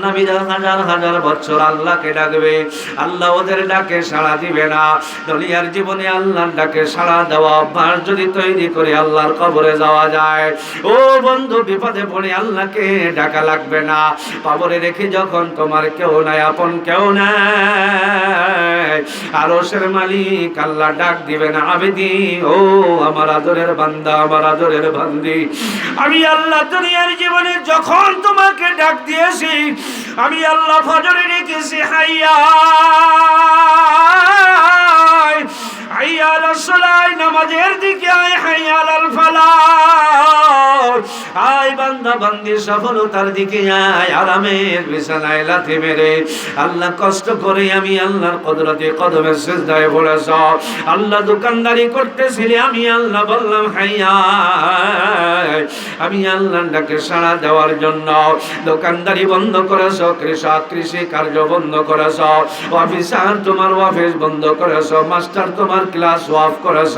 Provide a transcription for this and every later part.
জাহান্নামীরা হাজার হাজার বছর আল্লাহকে ডাকবে, আল্লাহ ওদের ডাকে সাড়া দিবে না। দুনিয়ার জীবনে আল্লাহর ডাকে সাড়া দেওয়া অভ্যাস যদি তৈরি করে আল্লাহর কবরে যাওয়া যায়, ও বন্ধু, বিপদে পড়ে আল্লাহকে ডাকা লাগবে না। কবরে রেখে যখন তোমার কেউ নাই, আপন কেউ নাই, আরশের মালিক আল্লাহ ডাক দিবে না, আবেদি, ও আমার আদরের বান্দা, আমার আদরের বান্দি আমি আল্লাহ দুনিয়ার জীবনে যখন তোমাকে ডাক দিয়েছি আমি আল্লাহ ফজরে রেখেছি হাইয়া সফলতার দিকে আয়, আরামের বিছানায় লাথি মেরে। আল্লাহ কষ্ট করে আমি আল্লাহর কদরতে কদমের পড়েছ আল্লাহ দোকানদারি করতেছিলে, আমি আল্লাহ বললাম, হাইয়া। আমি আল্লাহর ডাকে সাড়া দেওয়ার জন্য দোকানদারি বন্ধ করেছ, কৃষক, কৃষি কার্য বন্ধ করেছ, অফিসার তোমার অফিস বন্ধ করেছ, মাস্টার তোমার ক্লাস অফ করেছ।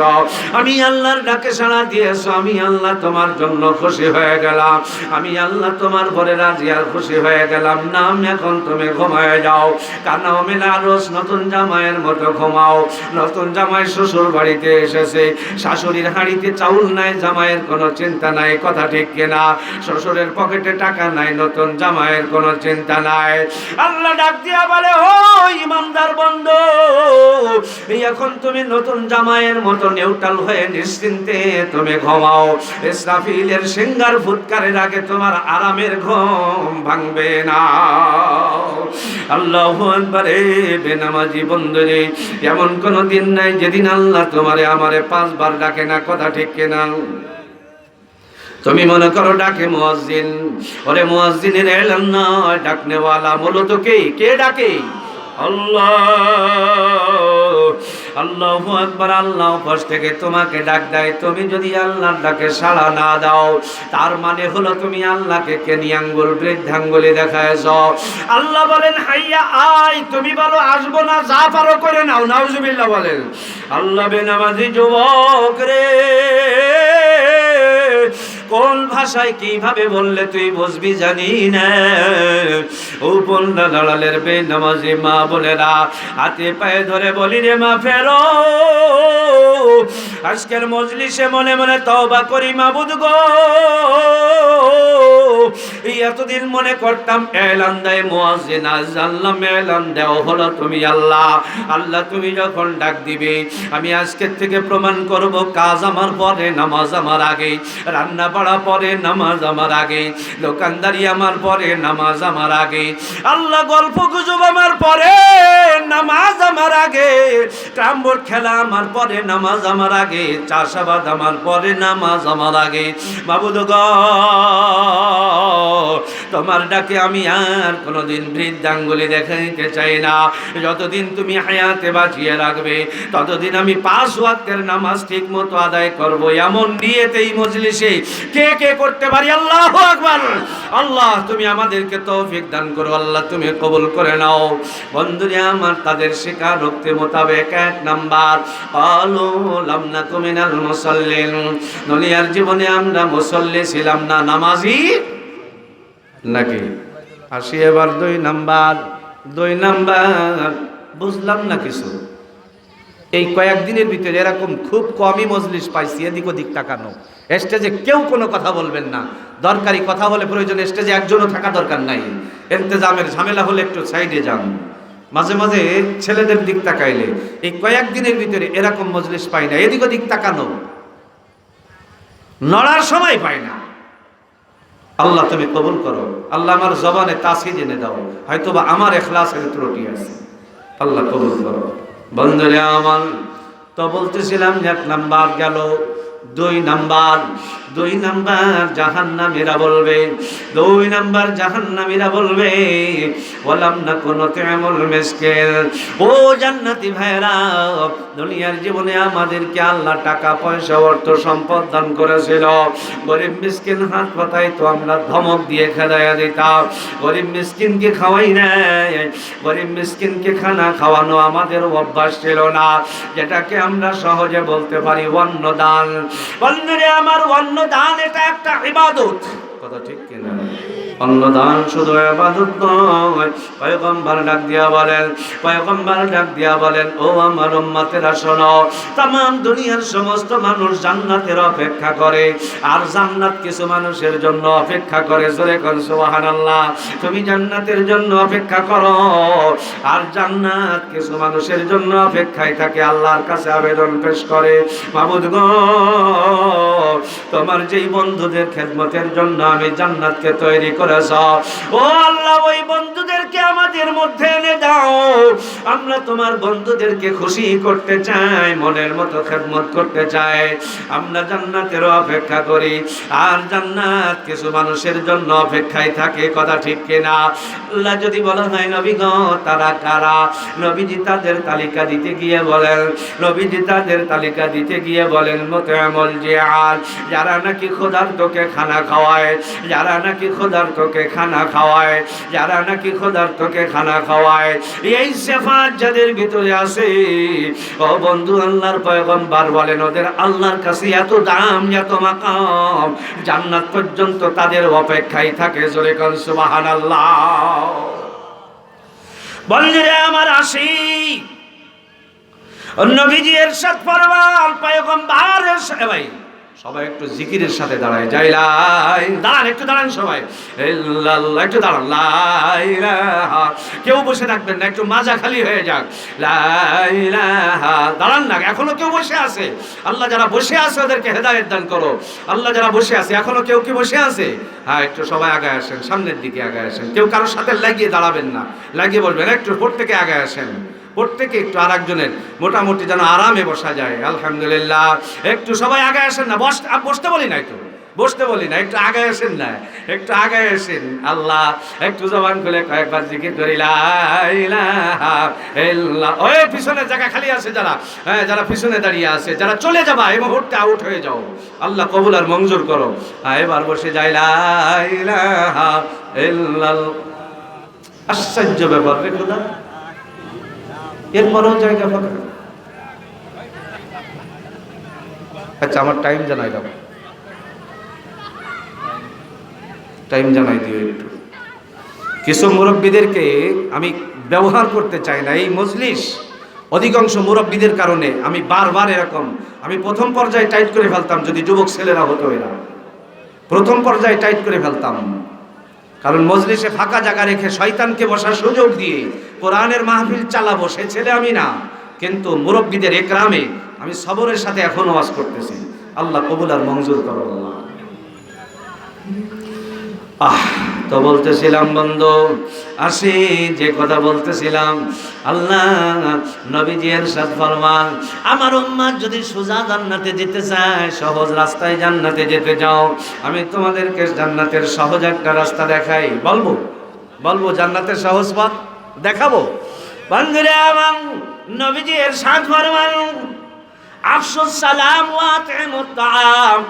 আমি আল্লাহর ডাকে সাড়া দিয়েছ, আমি আল্লাহ তোমার জন্য খুশি হয়ে গেলাম। আমি আল্লাহ তোমার পরে রাজি আর খুশি হয়ে গেলাম। নাম এখন তুমি ঘুমায় যাও। কান্না মেলা রোজ নতুন জামাইয়ের মতো ঘুমাও। নতুন জামাই শ্বশুর বাড়িতে এসেছে। শাশুড়ির হাঁড়িতে চাউল নাই, জামাইয়ের কোনো চিন্তা নাই, কথা ঠিক কিনা? শ্বশুরের পকেটে টাকা নাই, নতুন জামাইয়ের কোনো চিন্তা নাই। আল্লাহ ডাক দিয়া বলে, ও ইমানদার বন্ধ এখন তুমি নতুন জামাইয়ের মতো নিউট্রাল হয়ে নিশ্চিন্তে তুমি ঘুমাও। ইসরাফিলের সিঙ্গার ফুৎকারের আগে তোমার আরামের ঘুম ভাঙবে না। আল্লাহ একবারে বেনামাজি বন্ধুরে, এমন কোন দিন নাই যেদিন আল্লাহ তোমারে, আমারে পাঁচবার ডাকে না, কথা ঠিক কিনা। তুমি মনে করো ডাকে মুয়াজ্জিন, ওরে মুয়াজ্জিনের এলাম না, ডাকনেওয়ালা মূলত কে? কে ডাকে? আল্লাহ। আল্লাহু আকবার, আল্লাহ পাশ থেকে তোমাকে ডাক দেয়। তুমি যদি আল্লাহর ডাকে সাড়া না দাও, তার মানে হলো তুমি আল্লাহকে কেনি আঙ্গুল বৃদ্ধাঙ্গুলি দেখায়ছ আল্লাহ বলেন, হাইয়া, আয়, তুমি বলো, আসব না, যা পারো করে নাও, নাউজুবিল্লাহ বলেন। আল্লাহ বেনামাজি, যুবক রে। ভাষায় কীভাবে বললে তুই বসবি জানি না। ও পন্ডা দাঁড়ালের বে নামাজি মা বোনেরা হাতে পায়ে ধরে বলি রে মা ফেরো। আজকের মজলিসে মনে মনে তওবা করি মা বুধ গো। এতদিন মনে করতাম, এলান দেয় মুয়াজ্জিন, আজ জানলাম এলান দেও হলো তুমি আল্লাহ। আল্লাহ তুমি যখন ডাক দিবে, আমি আজকের থেকে প্রমাণ করব, কাজ আমার পরে, নামাজ আমার আগে। রান্না বাড়া পরে, নামাজ আমার আগে। দোকানদারি আমার পরে, নামাজ আমার আগে। আল্লাহ গল্প গুজব আমার পরে, নামাজ আমার আগে। ট্রাম্বোর্ড খেলা আমার পরে, নামাজ আমার আগে। চাষাবাদ আমার পরে, নামাজ আমার আগে। বাবুদ গ তোমার ডাকে আমি আর কোনোদিন বৃদ্ধাঙ্গুলি দেখাইতে চাই না। যতদিন তুমি হায়াতে বাঁচিয়ে রাখবে, ততদিন আমি পাঁচ ওয়াক্তের নামাজ ঠিক মতো আদায় করব। এমন নিয়েতেই মজলিসে কে কে করতে পারি? আল্লাহ আকবার! আল্লাহ, তুমি আমাদেরকে তৌফিক দান করো। আল্লাহ, তুমি কবুল করে নাও। বন্ধুরে আমার, তাদের শেখা রক্তে মোতাবেক এক নাম্বার। আলো লামনা কুমিনাল মুসাল্লিন। দুনিয়ার জীবনে আমরা মুসল্লি ছিলাম না, নামাজি নাকি? আসি এবার দুই নাম্বার দুই নাম্বার, বুঝলাম না কিছু। এই কয়েকদিনের ভিতরে এরকম খুব কমই মজলিস পাইছি, এদিক ওদিক তাকানো। স্টেজে কেউ কোনো কথা বলবেন না। দরকারি কথা বলে প্রয়োজন, স্টেজে একজনও থাকা দরকার নাই। এন্তেজামের ঝামেলা হলে একটু সাইডে যান। মাঝে মাঝে ছেলেদের দিক তাকাইলে, এই কয়েকদিনের ভিতরে এরকম মজলিস পাই না, এদিক ওদিক তাকানো। নড়ার সময় পাই না। আল্লাহ তুমি কবুল করো। আল্লাহ আমার জবানে তাসি জেনে দাও। হয়তো বা আমার এখলাসের ত্রুটি আছে। আল্লাহ কবুল করো। বন্ধুরে আমার, তো বলতেছিলাম যে এক নাম্বার গেল দুই নাম্বার দুই নাম্বার জাহান্নামীরা বলবে, দুই নাম্বার জাহান্নামীরা বলবে বললাম না কোনো তেমন মেসকেল ও জান্নাতি ভাইরা দুনিয়ার জীবনে আমাদেরকে আল্লাহ টাকা, পয়সা, অর্থ, সম্পদ দান করেছিল। গরিব মিসকিন হাত পাতায় তো আমরা ধমক দিয়ে খেদাইয়া দিতাম। গরিব মিসকিনকে খাওয়াই নাই। গরিব মিসকিনকে খানা খাওয়ানো আমাদের অভ্যাস ছিল না। যেটাকে আমরা সহজে বলতে পারি অন্ন দান বন্ধুরে আমার অন্ন দান এটা একটা ইবাদত। কথা ঠিক কিনা? অন্নদান শুধু আবাদত নয়। পয়গম্বর ডাক দিয়া বলেন, পয়গম্বর ডাক দিয়া বলেন, ও আমার উম্মতেরা, শোনো তাম দুনিয়ার সমস্ত মানুষ জান্নাতের অপেক্ষা করে, আর জান্নাত কিছু মানুষের জন্য অপেক্ষা করে। জোরে কর সুবহানাল্লাহ, তুমি জান্নাতের জন্য অপেক্ষা করো, আর জান্নাত কিছু মানুষের জন্য অপেক্ষায় থাকে, আল্লাহর কাছে আবেদন পেশ করে। মাবুদ গো তোমার যেই বন্ধুদের খেদমতের জন্য আমি জান্নাতকে তৈরি করেছ। ও আল্লাহ ওই বন্ধুদেরকে আমাদের মধ্যে এনে দাও। আমরা তোমার বন্ধুদেরকে খুশি করতে চাই, মনের মতো খেদমত করতে চাই। আমরা জান্নাতেরও অপেক্ষা করি। আর জান্নাত কিছু মানুষের জন্য অপেক্ষায় থাকে, কথা ঠিক কিনা? আল্লাহ যদি বলা হয়, নবী গো, তারা কারা? নবীজি তাদের তালিকা দিতে গিয়ে বলেন, নবীজি তাদের তালিকা দিতে গিয়ে বলেন মতো আমল যে আর যারা নাকি খোদার তোকে খানা খাওয়ায়, যারা নাকি খোদার তোকে খানা খাওয়ায়, যারা নাকি খোদার তোকে খানা খাওয়ায়। এই সেফাত যাদের ভিতরে আছে, ও বন্ধু, আল্লাহর পয়গম্বর বলেন, ওদের আল্লাহর কাছে এত দাম, এত মাকাম, জান্নাত পর্যন্ত তাদের অপেক্ষায় থাকে জোরে কর সুবহানাল্লাহ। বন্ধুরা আমার আসি নবীজি এরশাদ ফরমান পয়গম্বর ভাই সবাই একটু জিকিরের সাথে দাঁড়ায়। যাই লাই। দাঁড়ান, একটু দাঁড়ান সবাই। একটু দাঁড়ান। লাই কেউ বসে থাকবেন না, একটু মাজা খালি হয়ে যাক। লাই। দাঁড়ান না, এখনও কেউ বসে আছে। আল্লাহ যারা বসে আছে, ওদেরকে হেদায়েত দান করো। আল্লাহ যারা বসে আছে, এখনও কেউ কি বসে আছে? হ্যাঁ একটু সবাই আগে আসেন, সামনের দিকে আগে আসেন। কেউ কারোর সাথে লাগিয়ে দাঁড়াবেন না। লাগিয়ে বলবেন, একটু প্রত্যেকে আগে আসেন। প্রত্যেকে একটু আর একজনের মোটামুটি যেন আরামে বসা যায় আলহামদুলিল্লাহ। একটু সবাই আগে আসেন না বস বসতে বলি না একটু বসতে বলি না একটু আগে আসেন না একটু আগে আসেন। আল্লাহ একটু জবান খুলে কয়েকবার জিকির করি। ওই পিছনের জায়গা খালি আছে যারা হ্যাঁ যারা পিছনে দাঁড়িয়ে আছে যারা চলে যাবা এই মুহূর্তে আউট হয়ে যাও। আল্লাহ কবুল আর মঞ্জুর করো। হ্যাঁ, এবার বসে যাই লা ইলাহা ইল্লাল্লাহ। আশ্চর্য ব্যাপার রে খোদা। এরপরেও জায়গা ফাঁকা আচ্ছা আমার টাইম জানাই দাও। টাইম জানাই দিও একটু। কিছু মুরব্বীদেরকে আমি ব্যবহার করতে চাই না। এই মজলিস অধিকাংশ মুরব্বীদের কারণে আমি বারবার এরকম। আমি প্রথম পর্যায়ে টাইট করে ফেলতাম, যদি যুবক ছেলেরা হতো এরা। প্রথম পর্যায়ে টাইট করে ফেলতাম। কারণ মজলিসে ফাঁকা জায়গা রেখে শয়তানকে বসার সুযোগ দিয়ে কোরআনের মাহফিল চালাবো, সে ছেলে আমি না। কিন্তু মুরব্বীদের একরামে আমি সবরের সাথে এখন ওয়াজ করতেছি। আল্লাহ কবুল আর মঞ্জুর করো আহ। তো বলতেছিলাম, বন্ধু, আসি, যে কথা বলতেছিলাম, আল্লাহ নবীজি এরশাদ ফরমান, আমার উম্মাদ যদি সোজা জান্নাতে যেতে চায়, সহজ রাস্তায় জান্নাতে যেতে যাও আমি তোমাদেরকে জান্নাতের সহজ একটা রাস্তা দেখাই। বলব বলব জান্নাতের সহজ পথ দেখাবো? বন্ধুরে আমার নবীজি এরশাদ ফরমান, আফসুস, সালাম ওয়া আতিমুত তাআম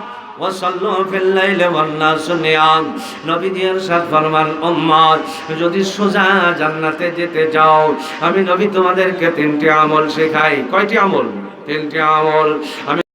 যদি সোজা জান্নাতে যেতে যাও, আমি নবী তোমাদেরকে তিনটি আমল শেখাই। কয়টি আমল? তিনটি আমল। আমি